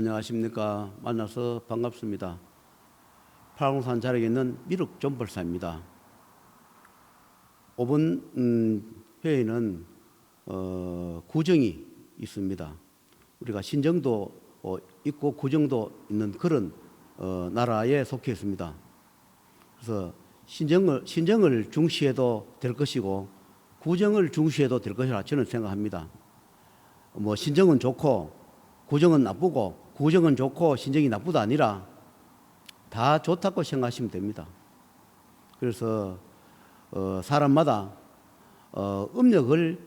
안녕하십니까. 만나서 반갑습니다. 팔공산 자락에 있는 미륵 존벌사입니다. 이번 음, 회의는 어, 구정이 있습니다. 우리가 신정도 어, 있고 구정도 있는 그런 어, 나라에 속해 있습니다. 그래서 신정을 신정을 중시해도 될 것이고 구정을 중시해도 될 것이라 저는 생각합니다. 뭐 신정은 좋고 구정은 나쁘고 구정은 좋고 신정이 나쁘다 아니라 다 좋다고 생각하시면 됩니다. 그래서 어, 사람마다 어, 음력을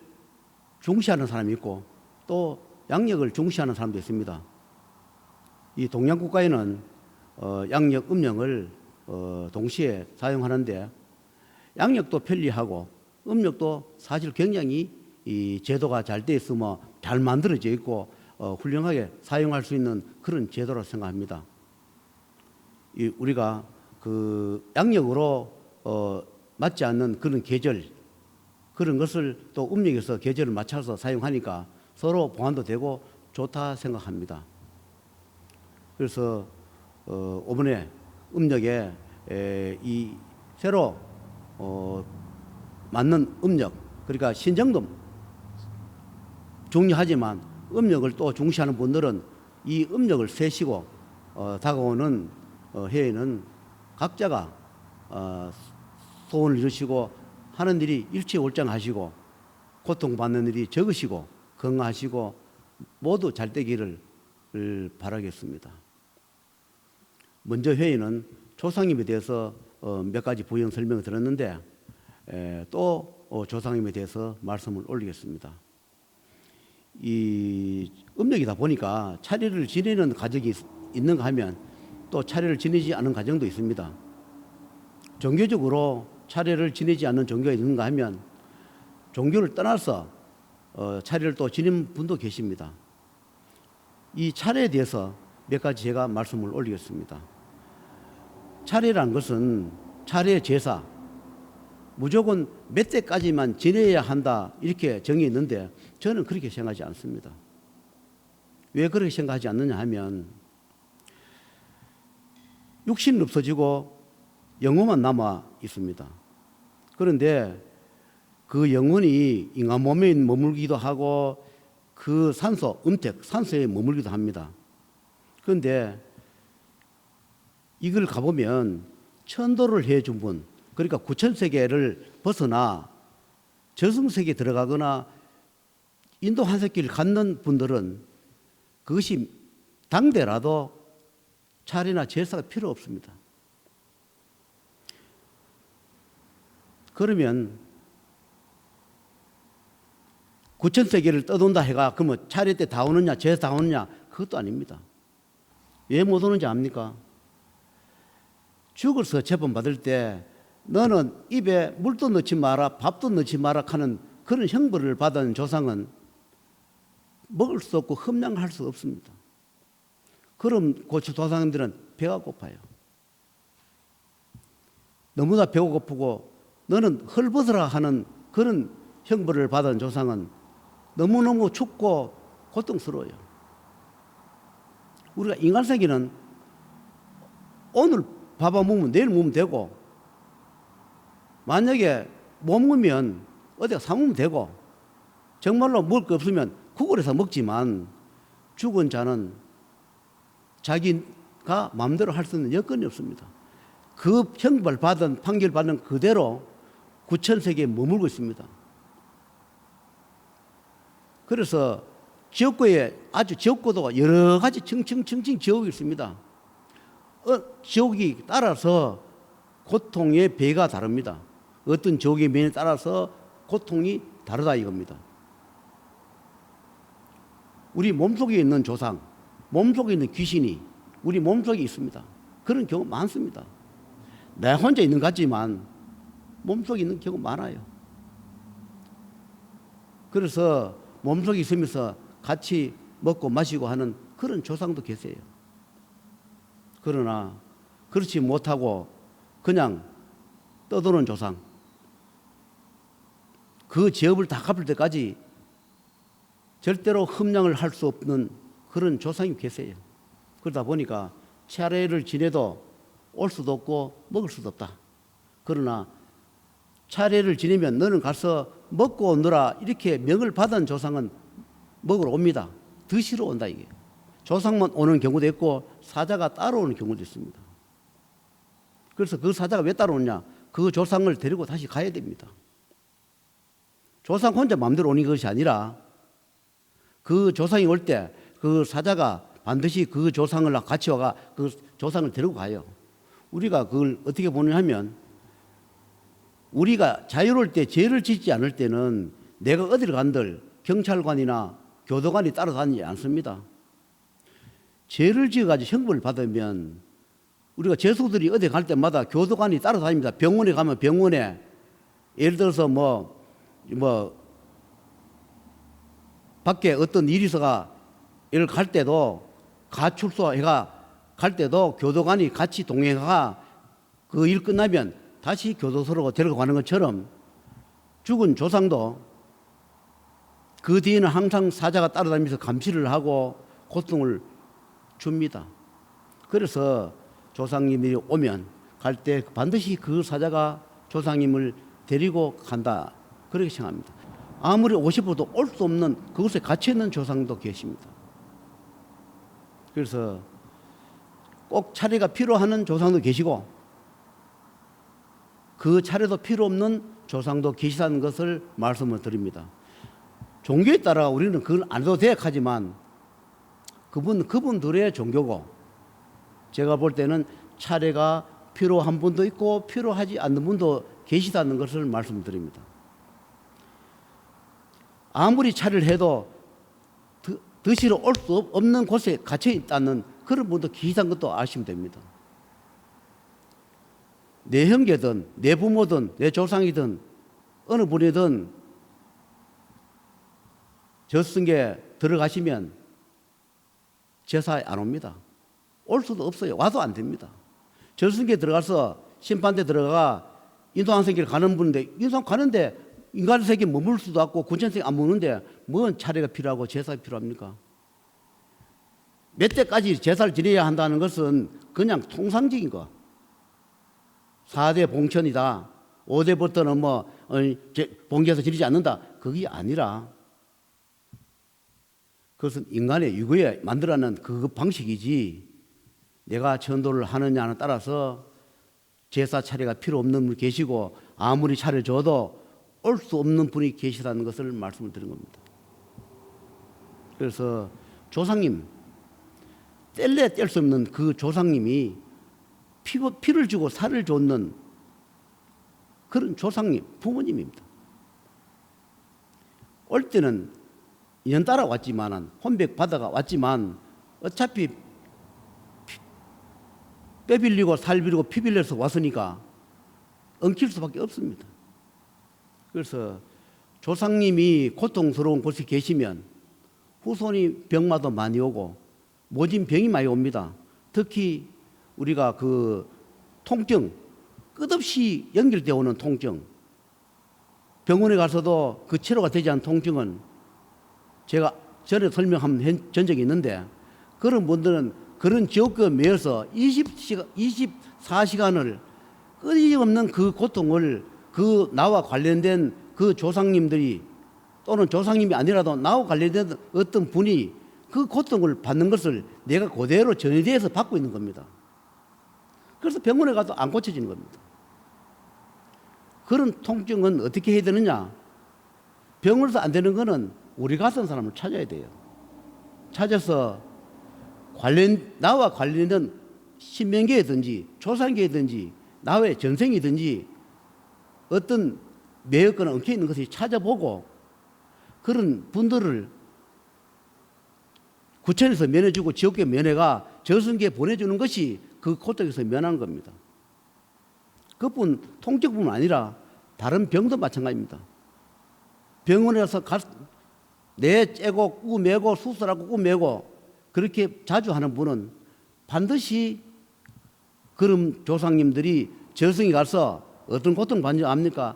중시하는 사람이 있고 또 양력을 중시하는 사람도 있습니다. 이 동양 국가에는 어, 양력, 음력을 어, 동시에 사용하는데 양력도 편리하고 음력도 사실 굉장히 이 제도가 잘 돼 있으며 잘 만들어져 있고 어, 훌륭하게 사용할 수 있는 그런 제도라 생각합니다. 이 우리가 그 양력으로 어, 맞지 않는 그런 계절 그런 것을 또 음력에서 계절을 맞춰서 사용하니까 서로 보완도 되고 좋다 생각합니다. 그래서 어, 이번에 음력에 에, 이 새로 어, 맞는 음력 그러니까 신정도 중요하지만 음력을 또 중시하는 분들은 이 음력을 세시고 어, 다가오는 어, 해에는 각자가 어, 소원을 이루시고 하는 일이 일치월장하시고 고통받는 일이 적으시고 건강하시고 모두 잘 되기를 바라겠습니다. 먼저 회의는 조상님에 대해서 어, 몇 가지 부연 설명을 드렸는데 에, 또 어, 조상님에 대해서 말씀을 올리겠습니다. 이 음력이다 보니까 차례를 지내는 가정이 있- 있는가 하면 또 차례를 지내지 않은 가정도 있습니다. 종교적으로 차례를 지내지 않는 종교가 있는가 하면 종교를 떠나서 어, 차례를 또 지내는 분도 계십니다. 이 차례에 대해서 몇 가지 제가 말씀을 올리겠습니다. 차례라는 것은 차례 제사 무조건 몇 대까지만 지내야 한다 이렇게 정해 있는데 저는 그렇게 생각하지 않습니다. 왜 그렇게 생각하지 않느냐 하면 육신은 없어지고 영혼만 남아 있습니다. 그런데 그 영혼이 인간 몸에 머물기도 하고 그 산소, 음택, 산소에 머물기도 합니다. 그런데 이걸 가보면 천도를 해준 분, 그러니까 구천 세계를 벗어나 저승 세계에 들어가거나 인도 한세끼를 갖는 분들은 그것이 당대라도 차례나 제사가 필요 없습니다. 그러면 구천 세계를 떠돈다 해가 그러면 차례 때 다 오느냐 제사 다 오느냐 그것도 아닙니다. 왜 못 오는지 압니까? 죽을서 재판 받을 때 너는 입에 물도 넣지 마라 밥도 넣지 마라 하는 그런 형벌을 받은 조상은 먹을 수 없고 흠양할 수 없습니다. 그럼 고추 조상들은 배가 고파요. 너무나 배가 고프고 너는 헐벗으라 하는 그런 형벌을 받은 조상은 너무너무 춥고 고통스러워요. 우리가 인간세계는 오늘 밥안 먹으면 내일 먹으면 되고 만약에 못 먹으면 어디가 사먹으면 되고 정말로 먹을 거 없으면 해서 먹지만 죽은 자는 자기가 마음대로 할 수 있는 여건이 없습니다. 그 형벌 받은 판결 받은 그대로 구천 세계에 머물고 있습니다. 그래서 지옥고에 아주 지옥고도가 여러 가지 층층층층 지옥이 있습니다. 어, 지옥이 따라서 고통의 배가 다릅니다. 어떤 지옥의 면에 따라서 고통이 다르다 이겁니다. 우리 몸속에 있는 조상, 몸속에 있는 귀신이 우리 몸속에 있습니다. 그런 경우 많습니다. 내 혼자 있는 것 같지만 몸속에 있는 경우 많아요. 그래서 몸속에 있으면서 같이 먹고 마시고 하는 그런 조상도 계세요. 그러나 그렇지 못하고 그냥 떠도는 조상, 그 죄업을 다 갚을 때까지 절대로 흠양을 할 수 없는 그런 조상이 계세요. 그러다 보니까 차례를 지내도 올 수도 없고 먹을 수도 없다. 그러나 차례를 지내면 너는 가서 먹고 오너라 이렇게 명을 받은 조상은 먹으러 옵니다. 드시러 온다 이게. 조상만 오는 경우도 있고 사자가 따라오는 경우도 있습니다. 그래서 그 사자가 왜 따라오냐? 그 조상을 데리고 다시 가야 됩니다. 조상 혼자 마음대로 오는 것이 아니라 그 조상이 올 때 그 사자가 반드시 그 조상을 같이 와가 그 조상을 데리고 가요. 우리가 그걸 어떻게 보느냐 하면 우리가 자유로울 때 죄를 짓지 않을 때는 내가 어디를 간들 경찰관이나 교도관이 따라다니지 않습니다. 죄를 지어가지고 형벌을 받으면 우리가 죄수들이 어디 갈 때마다 교도관이 따라다닙니다. 병원에 가면 병원에 예를 들어서 뭐, 뭐, 밖에 어떤 일이 있어가 이를 갈 때도 가출소 해가 갈 때도 교도관이 같이 동행하가 그 일 끝나면 다시 교도소로 데리고 가는 것처럼 죽은 조상도 그 뒤에는 항상 사자가 따라다니면서 감시를 하고 고통을 줍니다. 그래서 조상님이 오면 갈 때 반드시 그 사자가 조상님을 데리고 간다. 그렇게 생각합니다. 아무리 50%도 올 수 없는 그곳에 갇혀 있는 조상도 계십니다. 그래서 꼭 차례가 필요하는 조상도 계시고 그 차례도 필요 없는 조상도 계시다는 것을 말씀을 드립니다. 종교에 따라 우리는 그걸 안 해도 돼 하지만 그분 그분들의 종교고 제가 볼 때는 차례가 필요한 분도 있고 필요하지 않는 분도 계시다는 것을 말씀드립니다. 아무리 차례를 해도 드, 드시러 올 수 없는 곳에 갇혀 있다는 그런 분도 계시다는 것도 아시면 됩니다. 내 형제든 내 부모든 내 조상이든 어느 분이든 저승에 들어가시면 제사에 안 옵니다. 올 수도 없어요. 와도 안 됩니다. 저승에 들어가서 심판대 들어가 인도한 세계를 가는 분인데 인도한 가는데 인간 세계 머물 수도 없고 군천 세계 안 머무는데 뭔 차례가 필요하고 제사가 필요합니까? 몇 대까지 제사를 지내야 한다는 것은 그냥 통상적인 거. 4대 봉천이다. 5대부터는 뭐 어, 봉제에서 지르지 않는다. 그게 아니라 그것은 인간의 유구에 만들어낸 그 방식이지 내가 전도를 하느냐에 따라서 제사 차례가 필요 없는 분 계시고 아무리 차례 줘도 올 수 없는 분이 계시다는 것을 말씀을 드린 겁니다. 그래서 조상님 뗄래 뗄 수 없는 그 조상님이 피, 피를 주고 살을 줬는 그런 조상님, 부모님입니다. 올 때는 연 따라 왔지만은 혼백 받아가 왔지만 어차피 뼈 빌리고 살 빌리고 피 빌려서 왔으니까 엉킬 수밖에 없습니다. 그래서 조상님이 고통스러운 곳에 계시면 후손이 병마도 많이 오고 모진 병이 많이 옵니다. 특히 우리가 그 통증 끝없이 연결되어 오는 통증 병원에 가서도 그 치료가 되지 않은 통증은 제가 전에 설명한 전 적이 있는데 그런 분들은 그런 지옥에 매여서 20시간, 24시간을 끊임없는 그 고통을 그 나와 관련된 그 조상님들이 또는 조상님이 아니라도 나와 관련된 어떤 분이 그 고통을 받는 것을 내가 그대로 전해대해서 받고 있는 겁니다. 그래서 병원에 가도 안 고쳐지는 겁니다. 그런 통증은 어떻게 해야 되느냐? 병원에서 안 되는 거는 우리 같은 사람을 찾아야 돼요. 찾아서 관련 나와 관련된 신명계든지 조상계든지 나의 전생이든지 어떤 매였거나 엉켜 있는 것을 찾아보고 그런 분들을 구천에서 면해주고 지옥계 면회가 저승계 보내주는 것이 그 고통에서 면하는 겁니다. 그뿐 통증뿐만 아니라 다른 병도 마찬가지입니다. 병원에 가서 내 째고 꾸매고 수술하고 꾸매고 그렇게 자주 하는 분은 반드시 그런 조상님들이 저승에 가서 어떤 고통 받는지 압니까?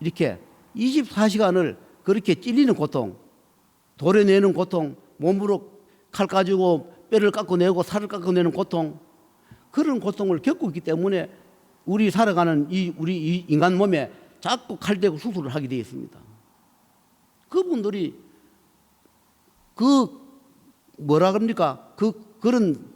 이렇게 24시간을 그렇게 찔리는 고통, 도려내는 고통, 몸으로 칼 가지고 뼈를 깎아내고 살을 깎아내는 고통 그런 고통을 겪고 있기 때문에 우리 살아가는 이 우리 이 인간 몸에 자꾸 칼대고 수술을 하게 되어 있습니다. 그분들이 그 뭐라 그럽니까? 그 그런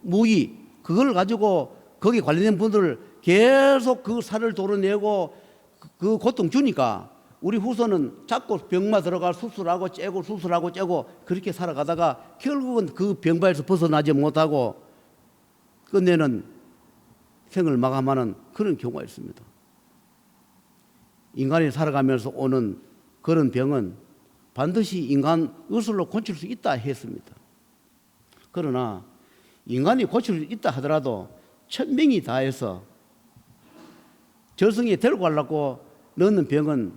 무기 그걸 가지고 거기 관련된 분들을 계속 그 살을 도려내고 그- 그 고통 주니까 우리 후손은 자꾸 병마 들어가 수술하고 째고 수술하고 째고 그렇게 살아가다가 결국은 그 병바에서 벗어나지 못하고 끝내는 생을 마감하는 그런 경우가 있습니다. 인간이 살아가면서 오는 그런 병은 반드시 인간 의술로 고칠 수 있다 했습니다. 그러나 인간이 고칠 수 있다 하더라도 천명이 다해서 저승에 데리고 가려고 넣는 병은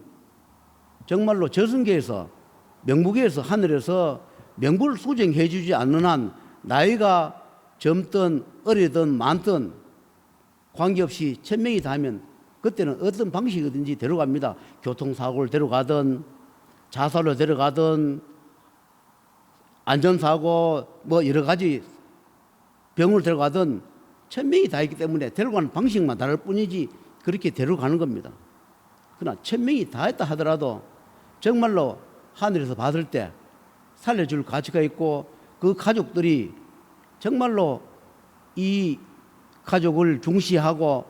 정말로 저승계에서 명부계에서 하늘에서 명부를 수정해 주지 않는 한 나이가 젊든 어리든 많든 관계없이 천명이 닿으면 그때는 어떤 방식이든지 데려갑니다. 교통사고를 데려가든 자살로 데려가든 안전사고 뭐 여러 가지 병을 데려가든 천명이 다 있기 때문에 데려가는 방식만 다를 뿐이지 그렇게 데려가는 겁니다. 그러나 천 명이 다 했다 하더라도 정말로 하늘에서 받을 때 살려줄 가치가 있고 그 가족들이 정말로 이 가족을 중시하고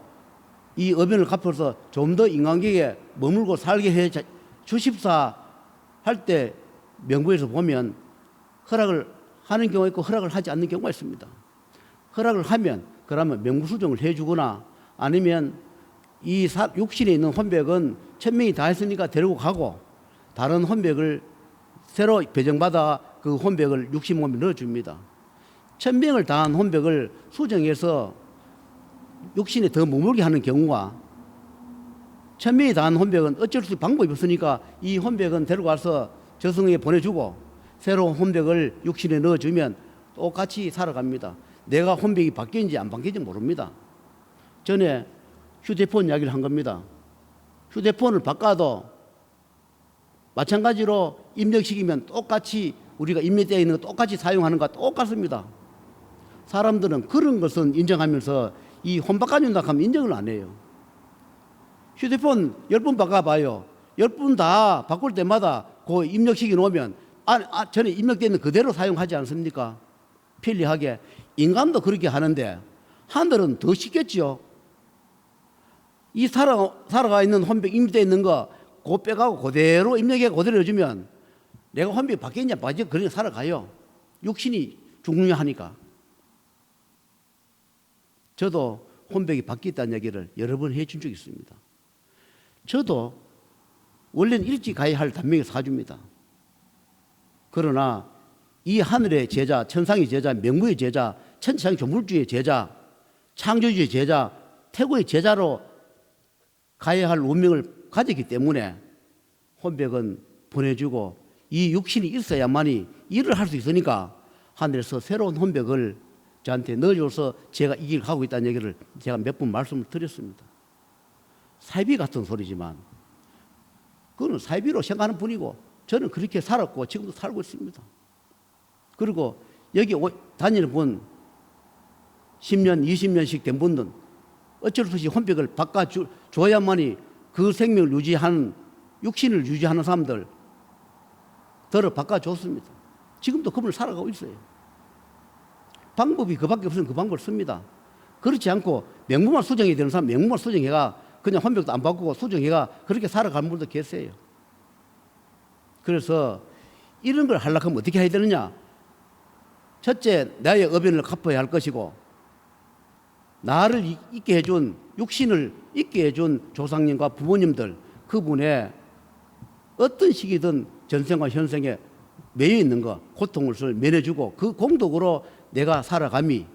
이 어변을 갚아서 좀 더 인간계에 머물고 살게 해 자- 주십사 할 때 명부에서 보면 허락을 하는 경우가 있고 허락을 하지 않는 경우가 있습니다. 허락을 하면 그러면 명부 수정을 해주거나 아니면 이 사- 육신에 있는 혼백은 천명이 다 했으니까 데리고 가고 다른 혼백을 새로 배정받아 그 혼백을 육신 몸에 넣어줍니다. 천명을 다한 혼백을 수정해서 육신에 더 머물게 하는 경우와 천명이 다한 혼백은 어쩔 수 방법이 없으니까 이 혼백은 데려가서 저승에 보내주고 새로운 혼백을 육신에 넣어주면 똑같이 살아갑니다. 내가 혼백이 바뀌었는지 안 바뀌었는지 모릅니다. 전에 휴대폰 이야기를 한 겁니다. 휴대폰을 바꿔도 마찬가지로 입력시키면 똑같이 우리가 입력되어 있는 거 똑같이 사용하는 것과 똑같습니다. 사람들은 그런 것은 인정하면서 이 혼바꿔준다 하면 인정을 안 해요. 휴대폰 열번 바꿔봐요. 열번다 바꿀 때마다 그 입력시켜 놓으면 아, 아, 전에 입력되어 있는 그대로 사용하지 않습니까? 편리하게. 인간도 그렇게 하는데 하늘은 더 쉽겠지요. 이 살아, 살아가 있는 혼백 입력되어 있는 거, 그 빼가고 그대로 입력해 그대로 해주면 내가 혼백이 바뀌었냐, 바뀌었냐, 그렇게 살아가요. 육신이 중요하니까. 저도 혼백이 바뀌었다는 얘기를 여러 번 해준 적이 있습니다. 저도 원래는 일찍 가야 할 단명이 사줍니다. 그러나 이 하늘의 제자, 천상의 제자, 명무의 제자, 천상 조물주의 제자, 창조주의 제자, 태고의 제자로 가야 할 운명을 가졌기 때문에 혼백은 보내주고 이 육신이 있어야만이 일을 할 수 있으니까 하늘에서 새로운 혼백을 저한테 넣어줘서 제가 이 길을 가고 있다는 얘기를 제가 몇 번 말씀을 드렸습니다. 사이비 같은 소리지만 그거는 사이비로 생각하는 분이고 저는 그렇게 살았고 지금도 살고 있습니다. 그리고 여기 오- 다니는 분 10년, 20년씩 된 분들은 어쩔 수 없이 혼백을 바꿔 줘야만이 그 생명을 유지하는 육신을 유지하는 사람들 들어 바꿔줬습니다. 지금도 그분을 살아가고 있어요. 방법이 그밖에 없으면 그 방법을 씁니다. 그렇지 않고 명부만 수정해야 되는 사람 명부만 수정해가 그냥 혼백도 안 바꾸고 수정해가 그렇게 살아가는 분도 계세요. 그래서 이런 걸 하려고 하면 어떻게 해야 되느냐? 첫째, 나의 어변을 갚아야 할 것이고 나를 이- 있게 해준 육신을 있게 해준 조상님과 부모님들 그분의 어떤 시기든 전생과 현생에 매여 있는 거 고통을 면해주고 그 공덕으로 내가 살아감이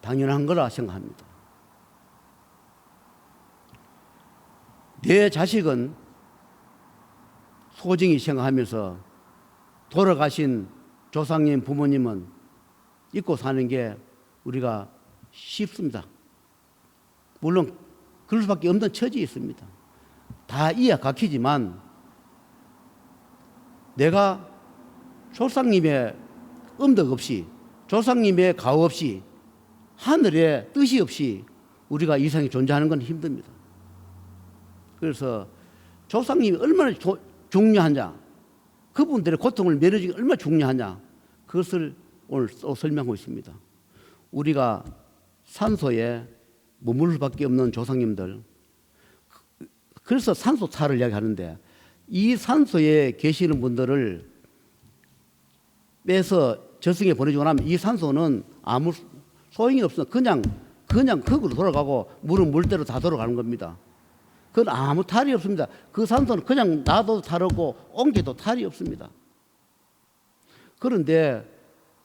당연한 거라 생각합니다. 내 자식은 소중히 생각하면서 돌아가신 조상님 부모님은 잊고 사는 게 우리가 쉽습니다. 물론 그럴 수밖에 없는 처지에 있습니다. 다 이해 가키지만 내가 조상님의 음덕 없이 조상님의 가호 없이 하늘의 뜻이 없이 우리가 이 세상에 존재하는 건 힘듭니다. 그래서 조상님이 얼마나 조- 중요하냐, 그분들의 고통을 면해주기 얼마나 중요하냐, 그것을 오늘 또 설명하고 있습니다. 우리가 산소에 머물 수밖에 없는 조상님들, 그래서 산소차를 이야기하는데 이 산소에 계시는 분들을 빼서 저승에 보내주고 나면 이 산소는 아무 소용이 없어. 그냥 그냥 흙으로 돌아가고 물은 물대로 다 돌아가는 겁니다. 그건 아무 탈이 없습니다. 그 산소는 그냥 놔도 탈 없고 옮겨도 탈이 없습니다. 그런데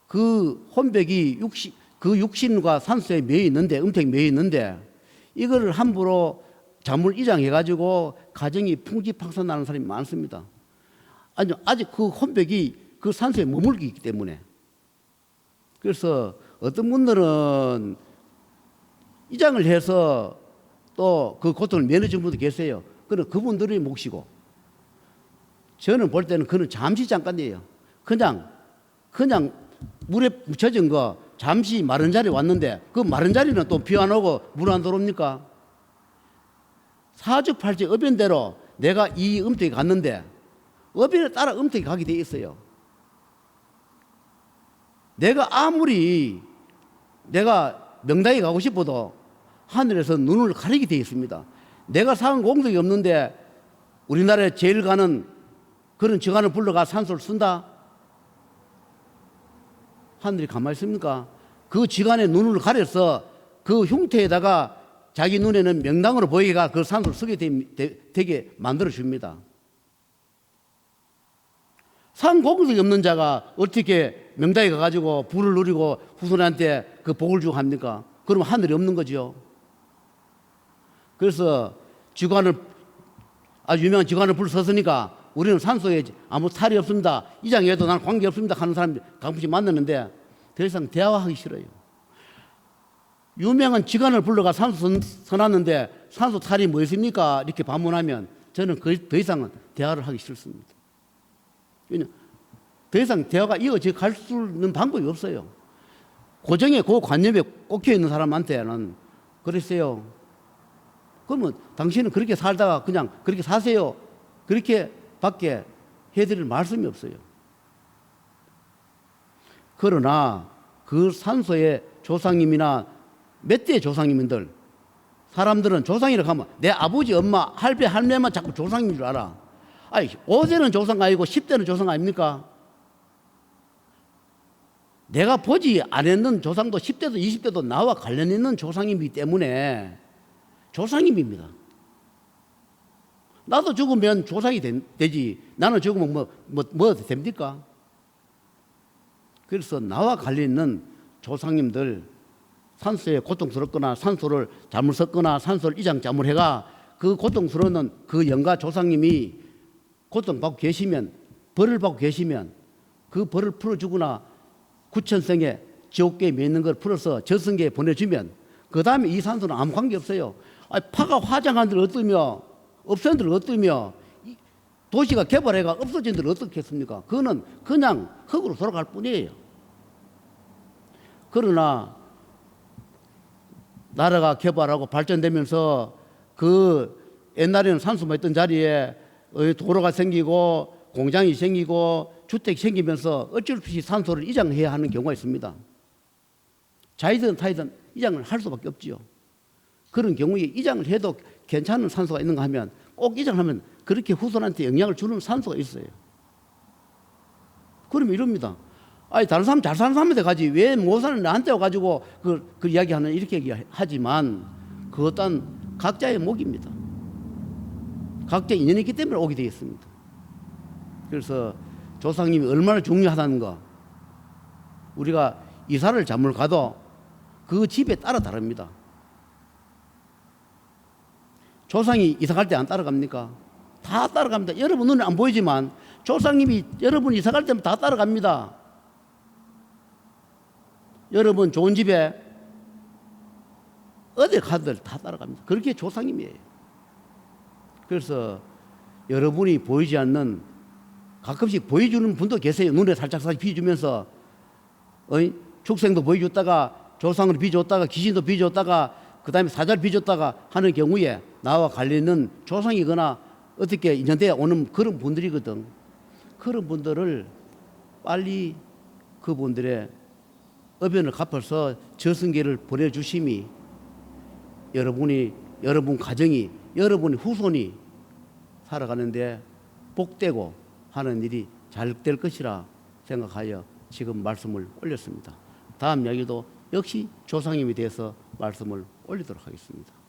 그 혼백이 육신 그 육신과 산소에 매여 있는데 음택 매여 있는데 이거를 함부로 자물 이장해 가지고 가정이 풍지박산나는 사람이 많습니다. 아니 아직 그 혼백이 그 산소에 머물기 때문에 그래서 어떤 분들은 이장을 해서 또 그 고통을 면해준 분도 계세요. 그는 그분들의 몫이고 저는 볼 때는 그는 잠시 잠깐이에요. 그냥 그냥 물에 묻혀진 거 잠시 마른 자리에 왔는데 그 마른 자리는 또 비 안 오고 물 안 들어옵니까? 사주팔지 어변대로 내가 이 음택에 갔는데 어변에 따라 음택에 가게 돼 있어요. 내가 아무리 내가 명당에 가고 싶어도 하늘에서 눈을 가리게 돼 있습니다. 내가 사은 공덕이 없는데 우리나라에 제일 가는 그런 지관을 불러가 산소를 쓴다? 하늘이 가만히 있습니까? 그 지간에 눈을 가려서 그 흉태에다가 자기 눈에는 명당으로 보이게가 그 산소를 쓰게 되, 게 만들어 줍니다. 산 공덕이 없는 자가 어떻게 명당에 가가지고 불을 누리고 후손한테 그 복을 주고 합니까? 그럼 하늘이 없는 거죠. 그래서 지관을 아주 유명한 지관을 불렀으니까 우리는 산소에 아무 탈이 없습니다. 이장에도 나는 관계 없습니다. 하는 사람 가끔씩 만났는데 더 이상 대화하기 싫어요. 유명한 지관을 불러가 산소 선- 써놨는데 산소 탈이 뭐 있습니까? 이렇게 반문하면 저는 그- 더 이상은 대화를 하기 싫습니다. 왜냐, 더 이상 대화가 이어져 갈 수 있는 방법이 없어요. 고정의 그 관념에 꽂혀 있는 사람한테는 그랬어요. 그러면 당신은 그렇게 살다가 그냥 그렇게 사세요. 그렇게 밖에 해드릴 말씀이 없어요. 그러나 그 산소의 조상님이나 몇대 조상님들 사람들은 조상이라고 하면 내 아버지, 엄마, 할배, 할매만 자꾸 조상인 줄 알아. 아니, 5대는 조상 아니고 10대는 조상 아닙니까? 내가 보지 않았는 조상도 10대도 20대도 나와 관련 있는 조상이기 때문에 조상님입니다. 나도 죽으면 조상이 된- 되지. 나는 죽으면 뭐, 뭐, 뭐 됩니까? 그래서 나와 관련 있는 조상님들 산소에 고통스럽거나 산소를 잘못 섞거나 산소를 이장 잘못 해가 그 고통스러운 그 영가 조상님이 고통받고 계시면 벌을 받고 계시면 그 벌을 풀어주거나 구천성에 지옥계에 있는 걸 풀어서 저승계에 보내주면 그 다음에 이 산소는 아무 관계 없어요. 아니, 파가 화장한 들 어떠며 들 어떠며 이 도시가 개발해가 없어진 들 어떻겠습니까? 그거는 그냥 흙으로 돌아갈 뿐이에요. 그러나 나라가 개발하고 발전되면서 그 옛날에는 산소만 있던 자리에 어, 도로가 생기고 공장이 생기고 주택이 생기면서 어쩔 수 없이 산소를 이장해야 하는 경우가 있습니다. 자이든 타이든 이장을 할 수밖에 없지요. 그런 경우에 이장을 해도 괜찮은 산소가 있는가 하면 꼭 이장하면 그렇게 후손한테 영향을 주는 산소가 있어요. 그러면 이럽니다. 아니 다른 사람 잘 사는 사람한테 가지 왜 못 사는 나한테 와가지고 그, 그 이야기하는 이렇게 얘기하지만 그것 또한 각자의 목입니다. 각자 인연이 있기 때문에 오게 되겠습니다. 그래서 조상님이 얼마나 중요하다는 거 우리가 이사를 잠을 가도 그 집에 따라 다릅니다. 조상이 이사 갈 때 안 따라갑니까? 다 따라갑니다. 여러분 눈에 안 보이지만 조상님이 여러분 이사 갈 때면 다 따라갑니다. 여러분 좋은 집에 어디 가들 다 따라갑니다. 그렇게 조상님이에요. 그래서 여러분이 보이지 않는 가끔씩 보여주는 분도 계세요. 눈에 살짝 살짝 비주면서 어이? 축생도 보여줬다가 조상을 비줬다가 귀신도 비줬다가 그 다음에 사자를 비줬다가 하는 경우에 나와 관련있는 조상이거나 어떻게 인연돼 오는 그런 분들이거든. 그런 분들을 빨리 그분들의 의변을 갚아서 저승계를 보내주심이 여러분이 여러분 가정이 여러분 후손이 살아가는데 복되고 하는 일이 잘 될 것이라 생각하여 지금 말씀을 올렸습니다. 다음 이야기도 역시 조상님에 대해서 말씀을 올리도록 하겠습니다.